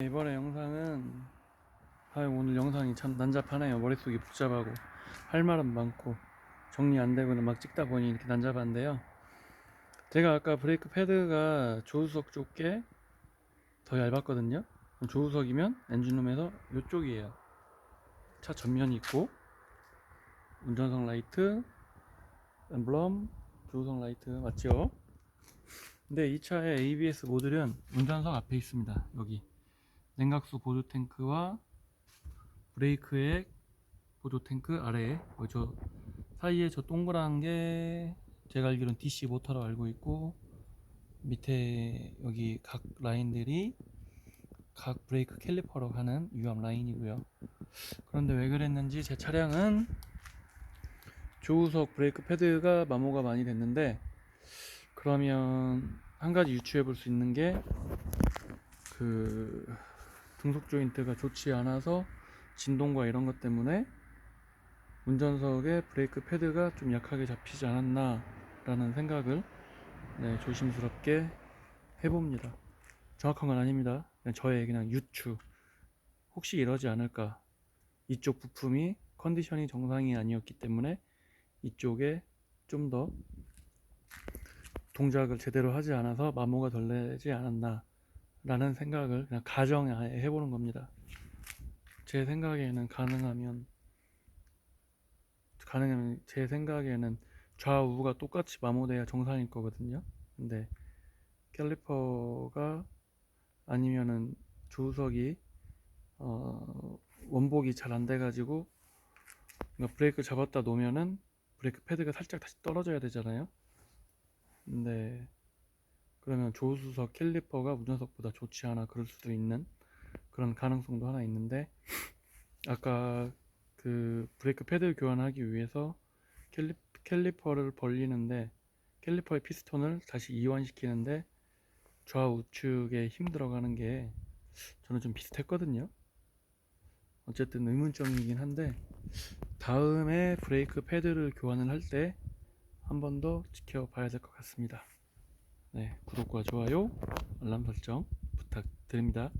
이번에 영상은 아유 오늘 영상이 참 난잡하네요. 머릿속이 복잡하고 할 말은 많고 정리 안 되고는 막 찍다 보니 이렇게 난잡한데요. 제가 아까 브레이크 패드가 조수석 쪽에 더 얇았거든요. 조수석이면 엔진룸에서 이쪽이에요. 차 전면이 있고 운전석 라이트 엠블럼 조수석 라이트 맞죠? 근데 이 차의 ABS 모듈은 운전석 앞에 있습니다. 여기 냉각수 보조 탱크와 브레이크의 보조 탱크 아래에 어, 저 사이에 저 동그란 게 제가 알기로는 DC 모터로 알고 있고 밑에 여기 각 라인들이 각 브레이크 캘리퍼로 가는 유압 라인이고요. 그런데 왜 그랬는지 제 차량은 조우석 브레이크 패드가 마모가 많이 됐는데 그러면 한 가지 유추해 볼 수 있는 게그 등속 조인트가 좋지 않아서 진동과 이런 것 때문에 운전석에 브레이크 패드가 좀 약하게 잡히지 않았나 라는 생각을 네, 조심스럽게 해봅니다. 정확한 건 아닙니다. 그냥 저의 그냥 유추. 혹시 이러지 않을까? 이쪽 부품이 컨디션이 정상이 아니었기 때문에 이쪽에 좀 더 동작을 제대로 하지 않아서 마모가 덜 내지 않았나 라는 생각을 그냥 가정해 해보는 겁니다. 제 생각에는 가능하면 가능하면 제 생각에는 좌우가 똑같이 마모돼야 정상일 거거든요. 근데 캘리퍼가 아니면은 조수석이 어, 원복이 잘 안 돼가지고 그러니까 브레이크 잡았다 놓으면은 브레이크 패드가 살짝 다시 떨어져야 되잖아요. 근데 그러면 조수석 캘리퍼가 운전석보다 좋지 않아 그럴 수도 있는 그런 가능성도 하나 있는데 아까 그 브레이크 패드 교환하기 위해서 캘리, 캘리퍼를 벌리는데 캘리퍼의 피스톤을 다시 이완시키는데 좌우측에 힘 들어가는 게 저는 좀 비슷했거든요. 어쨌든 의문점이긴 한데 다음에 브레이크 패드를 교환을 할 때 한 번 더 지켜봐야 될 것 같습니다 네, 구독과 좋아요, 알람 설정 부탁드립니다.